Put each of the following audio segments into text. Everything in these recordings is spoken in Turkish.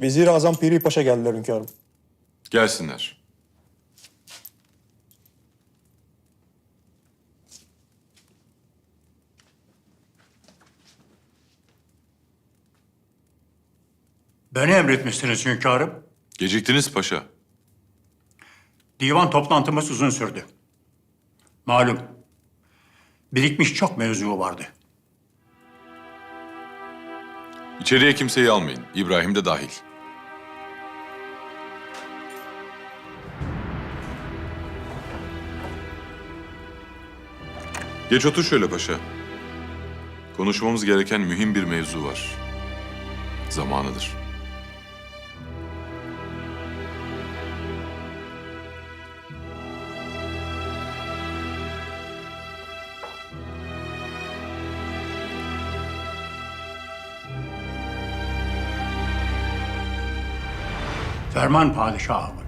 Vezir-i Azam Piri Paşa geldiler hünkârım. Gelsinler. Beni emretmişsiniz hünkârım. Geciktiniz paşa. Divan toplantımız uzun sürdü. Malum. Birikmiş çok mevzu vardı. İçeriye kimseyi almayın. İbrahim de dahil. Geç otur şöyle paşa. Konuşmamız gereken mühim bir mevzu var. Zamanıdır. Ferman padişahımın.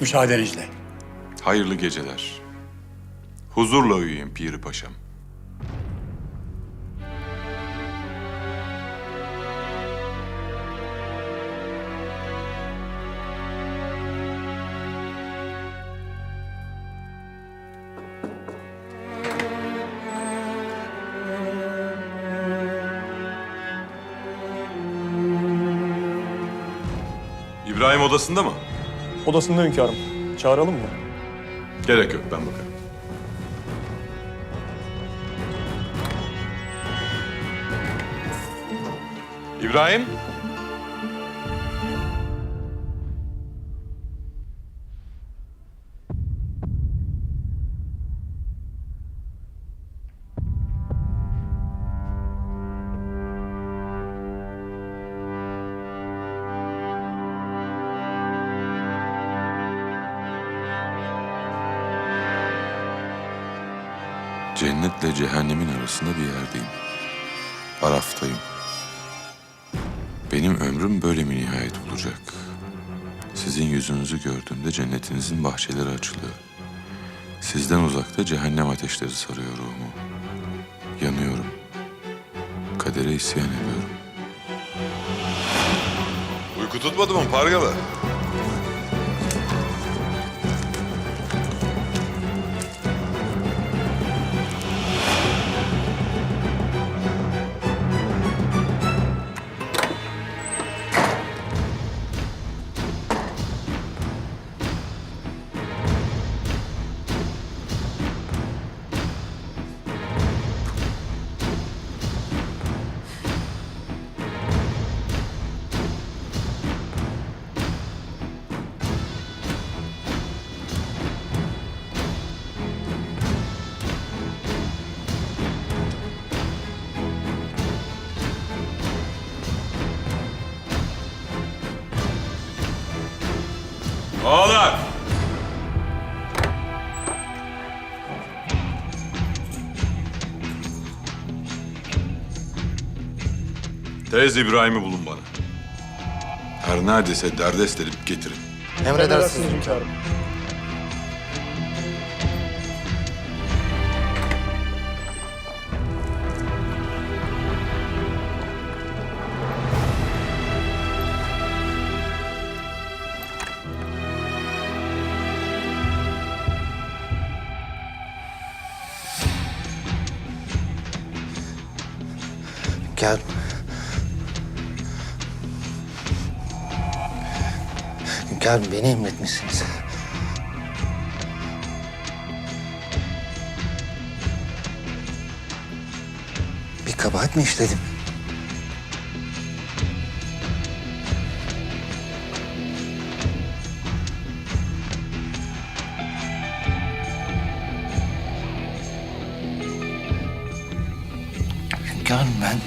Müsaadenizle. Hayırlı geceler. Huzurla uyuyun Piri Paşam. İbrahim odasında mı? Odasında hünkârım. Çağıralım mı? Gerek yok ben bakarım. İbrahim. Cennetle cehennemin arasında bir yerdeyim. Araftayım. Benim ömrüm böyle mi nihayet olacak? Sizin yüzünüzü gördüğümde cennetinizin bahçeleri açılıyor. Sizden uzakta cehennem ateşleri sarıyor ruhumu. Yanıyorum. Kadere isyan ediyorum. Uyku tutmadı mı Pargalı? Tez İbrahim'i bulun bana. Her neredeyse derdest edip getirin. Emredersiniz hünkârım. Gel. Hünkârım beni emretmişsiniz. Bir kabahat mi işledim? Hünkârım ben...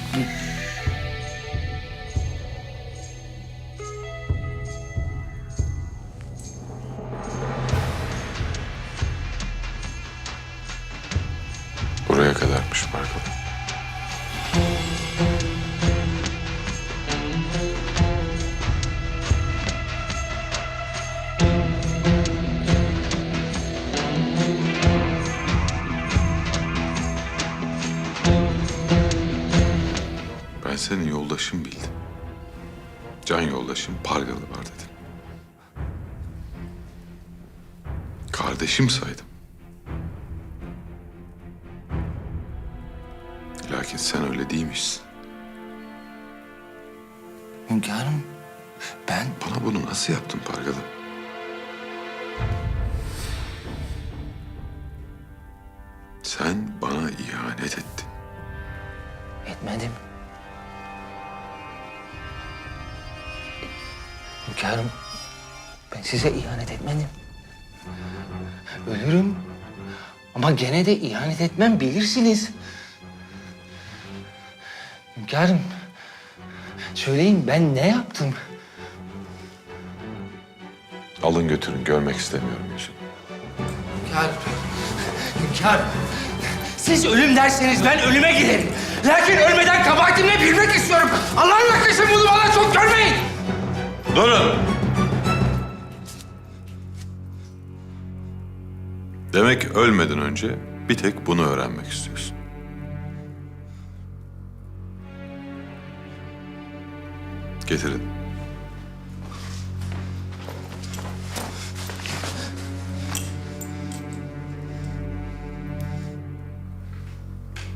Lakin sen öyle değilmişsin. Hünkârım ben Bana bunu nasıl yaptın Pargalı? Sen bana ihanet ettin. etmedim. Hünkârım ben size ihanet etmedim. Ölürüm ama gene de ihanet etmem bilirsiniz. Hünkârım söyleyin ben ne yaptım? Alın götürün görmek istemiyorum yüzünü. Hünkârım, hünkârım. Siz ölüm derseniz ben ölüme giderim. Lakin ölmeden kabahatim ne bilmek istiyorum. Allah'ın yaklaşın bunu bana çok görmeyin. Durun! Demek ölmeden önce bir tek bunu öğrenmek istiyorsun. Getirin.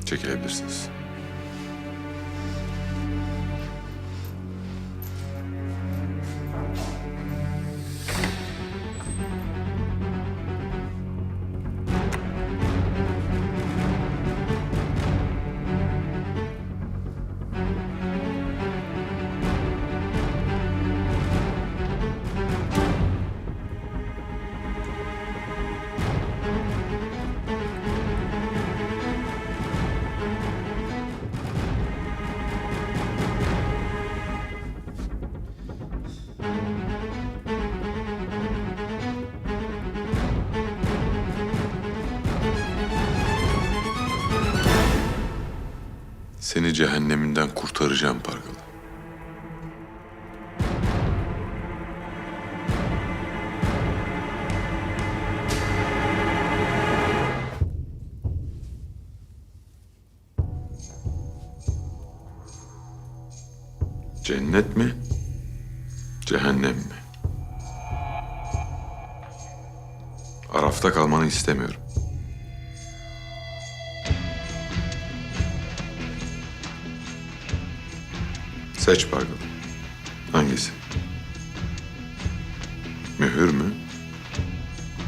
Çekilebilirsiniz. Seni cehenneminden kurtaracağım Pargalı. Cennet mi? Cehennem mi? Arafta kalmanı istemiyorum. Seç Pargalı. Hangisi? Mühür mü?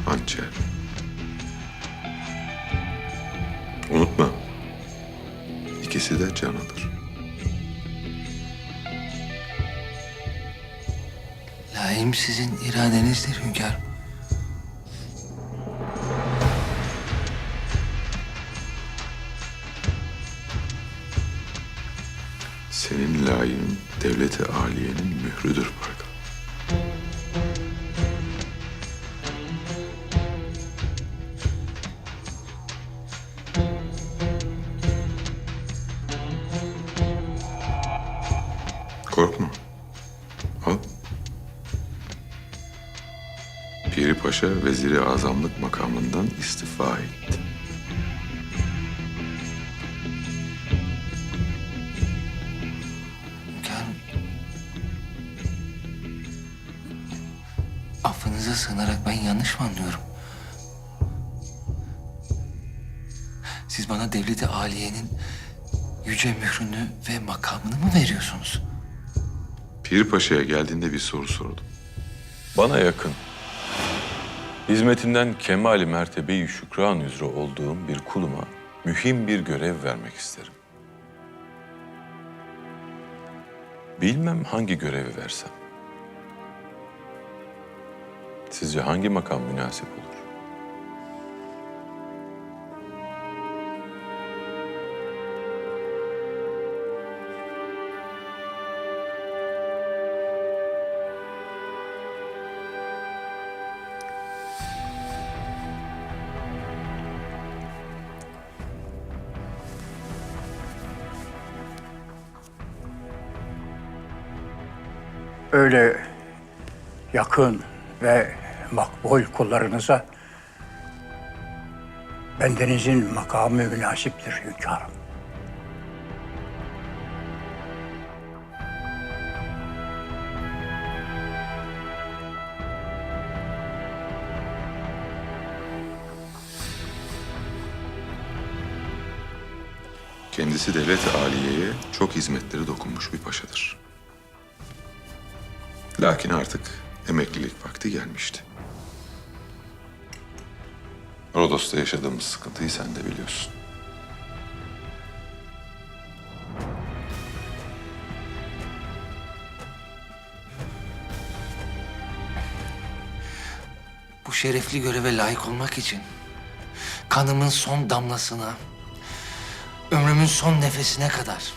Hançer. Unutma. İkisi de can alır. Laim sizin iradenizdir hünkârım. Devlete aliyenin mührüdür Pargalı. Korkma. Al. Piri Paşa veziri azamlık makamından istifa etti. Affınıza sığınarak ben yanlış mı anlıyorum? Siz bana devleti aliyenin yüce mührünü ve makamını mı veriyorsunuz? Piri Paşa'ya geldiğinde bir soru sordum. Bana yakın. Hizmetinden kemali mertebeyi şükran üzere olduğum bir kuluma mühim bir görev vermek isterim. Bilmem hangi görevi versem. Sizce hangi makam münasip olur? Öyle yakın ve makbul kullarınıza bendenizin makamı münasiptir hünkârım. Kendisi devlet aliyeye çok hizmetleri dokunmuş bir paşadır. Lakin artık emeklilik vakti gelmişti. Rodos'ta yaşadığımız sıkıntıyı sen de biliyorsun. Bu şerefli göreve layık olmak için kanımın son damlasına, ömrümün son nefesine kadar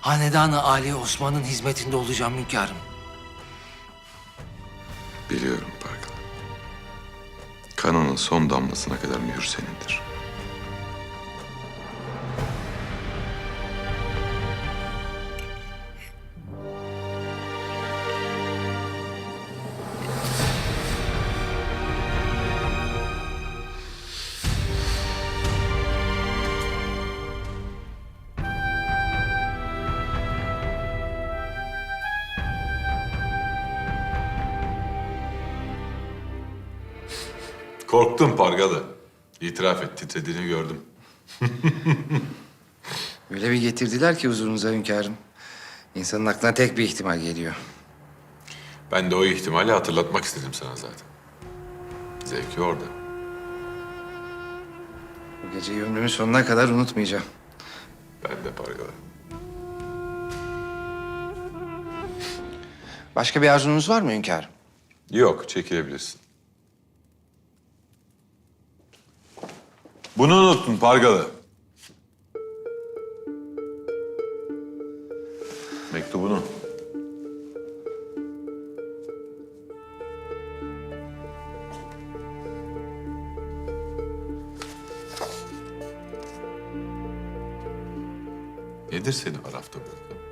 Hanedan-ı Ali Osman'ın hizmetinde olacağım hünkârım. Son damlasına kadar mühür senindir. Korktum Pargalı. İtiraf et, titrediğini gördüm. Öyle bir getirdiler ki huzurunuza hünkârım. İnsanın aklına tek bir ihtimal geliyor. Ben de o ihtimali hatırlatmak istedim sana zaten. Zevki orada. Bu geceyi ömrümün sonuna kadar unutmayacağım. Ben de Pargalı. Başka bir arzunuz var mı hünkârım? Yok, çekilebilirsin. Bunu unuttun Pargalı. Mektubunu. Nedir seni Araf'ta bırakan?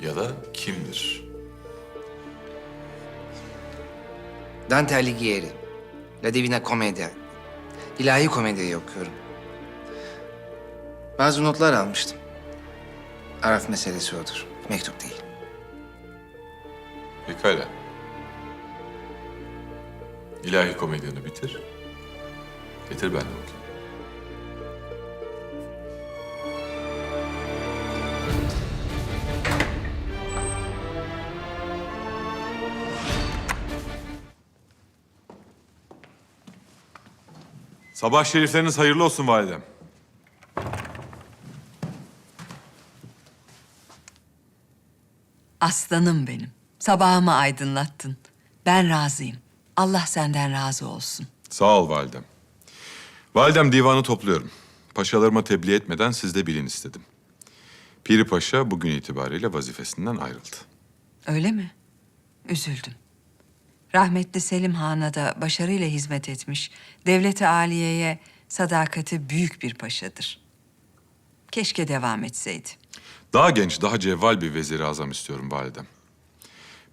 Ya da kimdir? Dante Alighieri, La Divina Commedia, İlahi Komedi'yi okuyorum. Bazı notlar almıştım. Araf meselesi odur, mektup değil. Pekala. İlahi komedyanı bitir. Getir ben de okuyayım. Sabah şerifleriniz hayırlı olsun validem. Aslanım benim. Sabahımı aydınlattın. Ben razıyım. Allah senden razı olsun. Sağ ol validem. Validem divanı topluyorum. Paşalarıma tebliğ etmeden siz de bilin istedim. Piri Paşa bugün itibariyle vazifesinden ayrıldı. Öyle mi? Üzüldüm. Rahmetli Selim Han'a da başarıyla hizmet etmiş. Devleti aliyeye sadakati büyük bir paşadır. Keşke devam etseydi. Daha genç, daha cevval bir veziri azam istiyorum validem.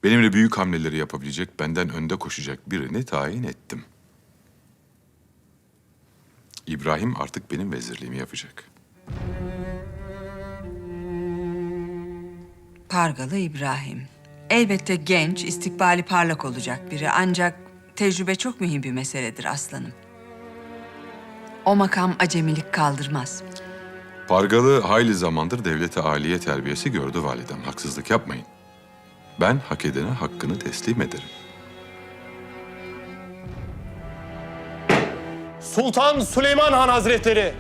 Benimle büyük hamleleri yapabilecek, benden önde koşacak birini tayin ettim. İbrahim artık benim vezirliğimi yapacak. Pargalı İbrahim. Elbette genç, istikbali parlak olacak biri. Ancak tecrübe çok mühim bir meseledir aslanım. O makam acemilik kaldırmaz. Pargalı hayli zamandır devlete aliye terbiyesi gördü validem. Haksızlık yapmayın. Ben hak edene hakkını teslim ederim. Sultan Süleyman Han Hazretleri.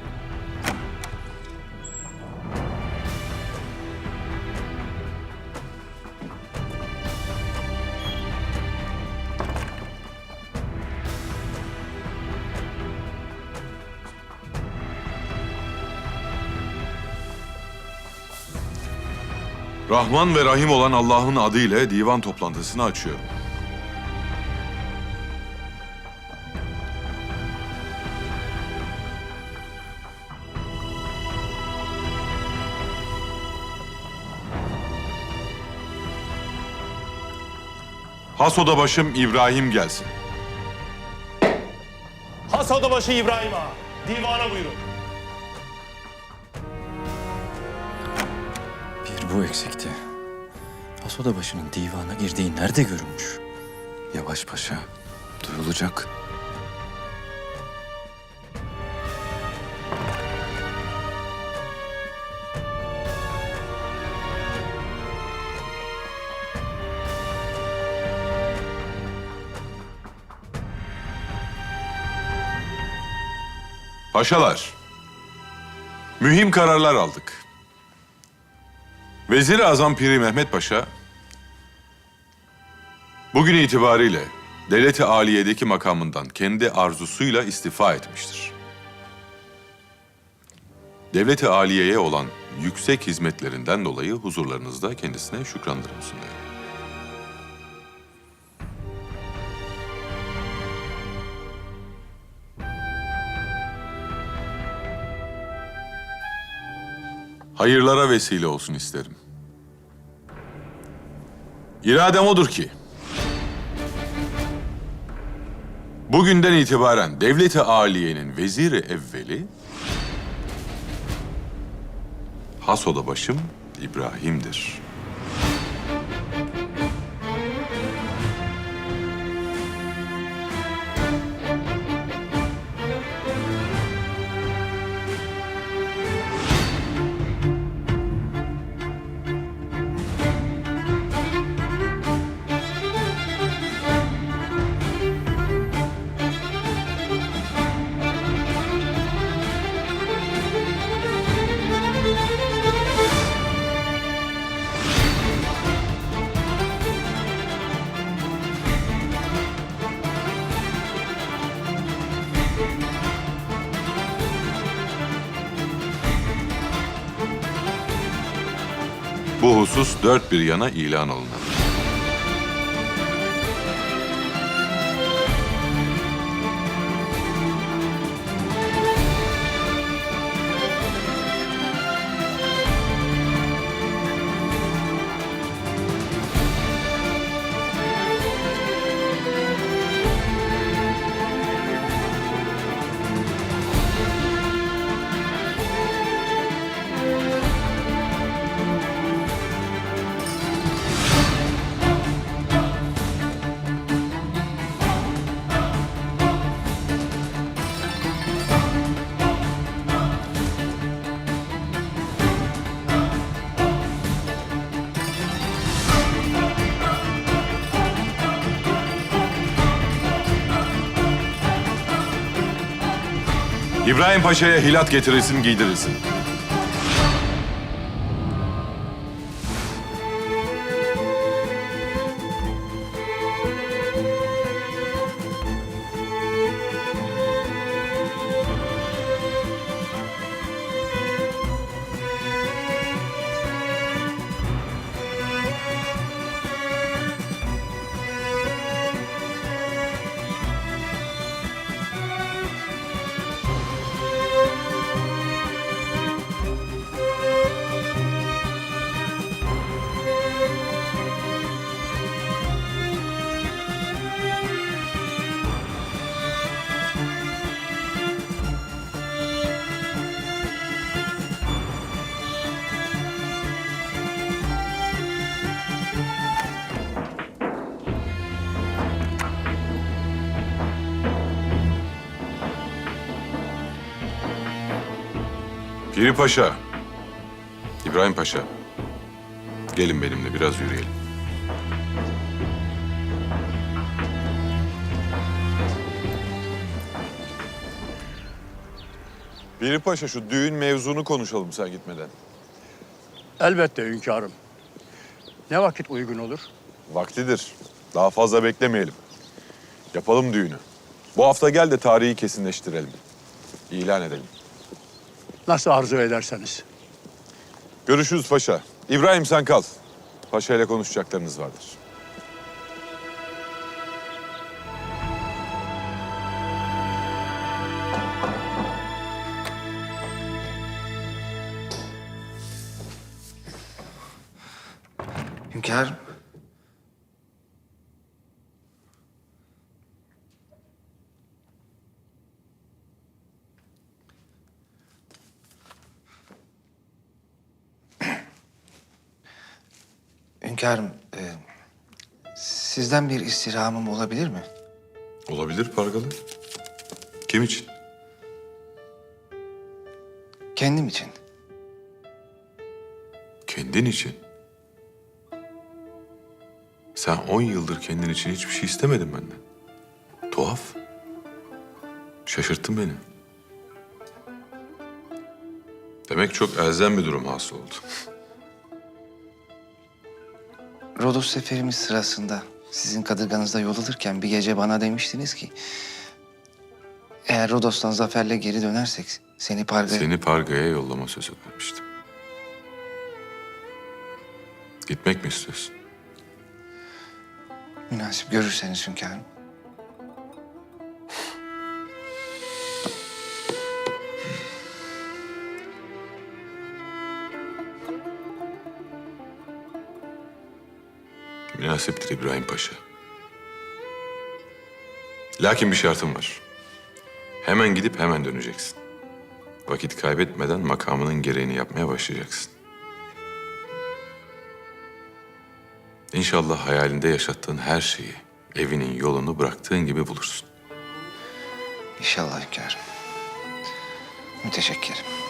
Rahman ve Rahim olan Allah'ın adıyla divan toplantısını açıyorum. Has odabaşım İbrahim gelsin. Has Odabaşı İbrahim Ağa. Divana buyurun. bu eksikti. Asoda başının divana girdiği nerede görülmüş? Yavaş paşa, duyulacak. Paşalar, mühim kararlar aldık. Vezir-i Azam Piri Mehmet Paşa, bugün itibariyle Devlet-i Aliye'deki makamından kendi arzusuyla istifa etmiştir. Devlet-i Aliye'ye olan yüksek hizmetlerinden dolayı huzurlarınızda kendisine şükranlarımı sunuyorum. Hayırlara vesile olsun isterim. İradem odur ki, bugünden itibaren Devleti Aliye'nin veziri evveli, Hasoda başım İbrahim'dir. Bu husus dört bir yana ilan alınır. İbrahim Paşa'ya hilat getirilsin, giydirilsin. Piri Paşa, İbrahim Paşa, gelin benimle biraz yürüyelim. Piri Paşa şu düğün mevzunu konuşalım sen gitmeden. Elbette hünkârım. Ne vakit uygun olur? Vaktidir. Daha fazla beklemeyelim. Yapalım düğünü. Bu hafta gel de tarihi kesinleştirelim. İlan edelim. Nasıl arzu ederseniz. Görüşürüz paşa. İbrahim sen kal. Paşa ile konuşacaklarınız vardır. Hünkârım. Hünkârım, e, sizden bir istirhamım olabilir mi? Olabilir Pargalı. Kim için? Kendim için. Kendin için. Sen on yıldır kendin için hiçbir şey istemedin benden. Tuhaf. Şaşırttın beni. Demek çok elzem bir durum hasıl oldu. Rodos seferimiz sırasında sizin kadırganızda yol alırken bir gece bana demiştiniz ki... ...eğer Rodos'tan zaferle geri dönersek seni Parga'ya... Seni Parga'ya yollama sözü vermiştim. Gitmek mi istiyorsun? Münasip görürseniz hünkârım. Münasiptir İbrahim Paşa. Lakin bir şartım var. Hemen gidip hemen döneceksin. Vakit kaybetmeden makamının gereğini yapmaya başlayacaksın. İnşallah hayalinde yaşattığın her şeyi, evinin yolunu bıraktığın gibi bulursun. İnşallah hünkârım. Müteşekkirim.